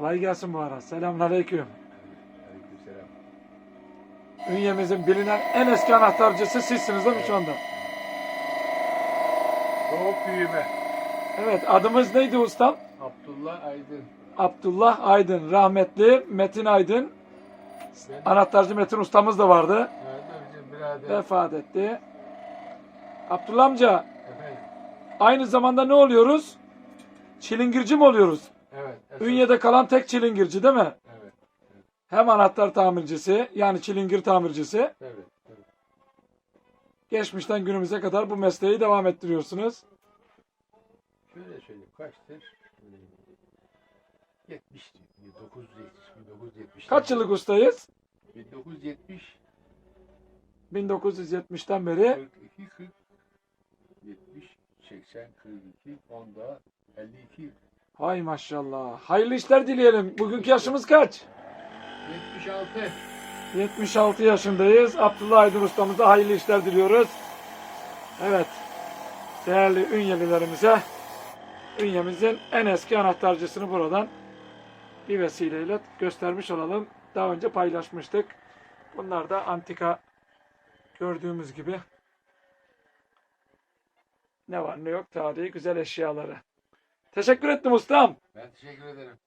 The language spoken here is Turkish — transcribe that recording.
Kolay gelsin bu ara. Selamünaleyküm. Aleykümselam. Ünyemizin bilinen en eski anahtarcısı sizsiniz değil mi şu anda? Soğuk büyüme. Evet adımız neydi ustam? Abdullah Aydın. Abdullah Aydın. Rahmetli Metin Aydın. Ben Anahtarcı Metin ustamız da vardı. nerede bizim birader? Vefat etti. Abdullah amca Efendim. aynı zamanda ne oluyoruz? Çilingirci mi oluyoruz? Evet. esas- Ünye'de kalan tek çilingirci değil mi? Evet. Hem anahtar tamircisi yani çilingir tamircisi. Evet. evet. Geçmişten günümüze kadar bu mesleği devam ettiriyorsunuz. Şöyle söyleyeyim. Kaçtır? Ee, 70. 1970. 1970. Kaç yıllık ustayız? 1970. 1970'ten beri 42, 40, 70, 80, 42, 10'da 52, Hay maşallah. Hayırlı işler dileyelim. Bugünkü yaşımız kaç? 76. 76 yaşındayız. Abdullah Aydın ustamıza hayırlı işler diliyoruz. Evet. Değerli Ünyelilerimize Ünyemizin en eski anahtarcısını buradan bir vesileyle göstermiş olalım. Daha önce paylaşmıştık. Bunlar da antika gördüğümüz gibi ne var ne yok tarihi güzel eşyaları. Teşekkür ettim ustam. Ben teşekkür ederim.